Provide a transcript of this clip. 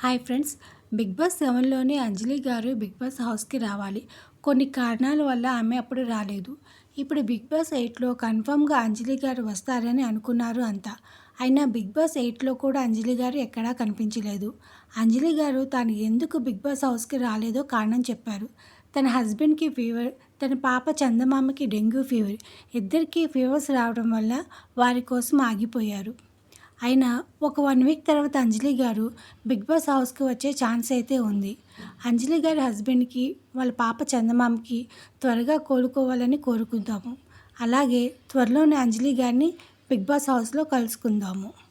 Hi friends Bigg Boss సెవెన్లోని Anjali garu Bigg boss హౌస్కి రావాలి. కొన్ని కారణాల వల్ల ఆమె అప్పుడు రాలేదు. ఇప్పుడు బిగ్ బాస్ ఎయిట్లో కన్ఫామ్గా అంజలి గారు వస్తారని అనుకున్నారు అంతా. అయినా బిగ్ బాస్ ఎయిట్లో కూడా అంజలి గారు ఎక్కడా కనిపించలేదు. అంజలి గారు తాను ఎందుకు బిగ్ బాస్ హౌస్కి రాలేదో కారణం చెప్పారు. తన హస్బెండ్కి ఫీవర్ తన పాప చందమామకి డెంగ్యూ ఫీవర్ ఇద్దరికీ ఫీవర్స్ రావడం వల్ల వారి కోసం ఆగిపోయారు. అయినా ఒక వన్ వీక్ తర్వాత అంజలి గారు బిగ్ బాస్ హౌస్కి వచ్చే ఛాన్స్ అయితే ఉంది. అంజలి గారి హస్బెండ్కి వాళ్ళ పాప చందమామకి త్వరగా కోలుకోవాలని కోరుకుందాము. అలాగే త్వరలోనే అంజలి గారిని బిగ్ బాస్ హౌస్లో కలుసుకుందాము.